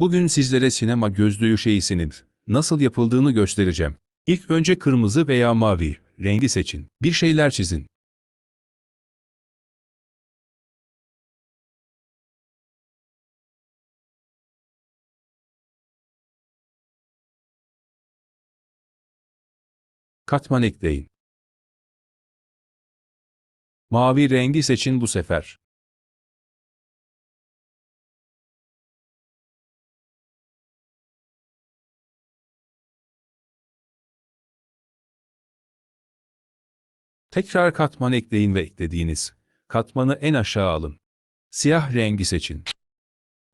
Bugün sizlere sinema gözlüğü şeyisinin nasıl yapıldığını göstereceğim. İlk önce kırmızı veya mavi rengi seçin. Bir şeyler çizin. Katman ekleyin. Mavi rengi seçin bu sefer. Tekrar katman ekleyin ve eklediğiniz katmanı en aşağı alın. Siyah rengi seçin.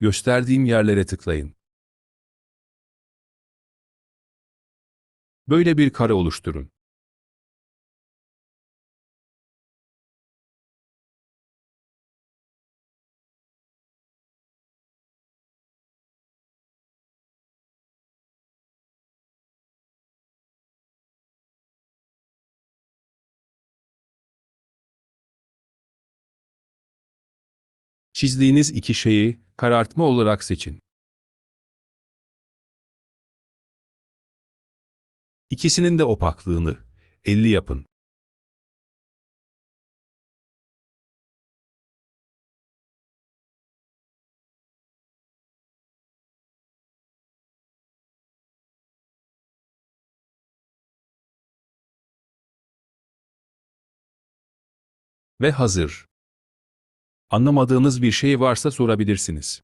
Gösterdiğim yerlere tıklayın. Böyle bir kare oluşturun. Çizdiğiniz iki şeyi karartma olarak seçin. İkisinin de opaklığını 50 yapın. Ve hazır. Anlamadığınız bir şey varsa sorabilirsiniz.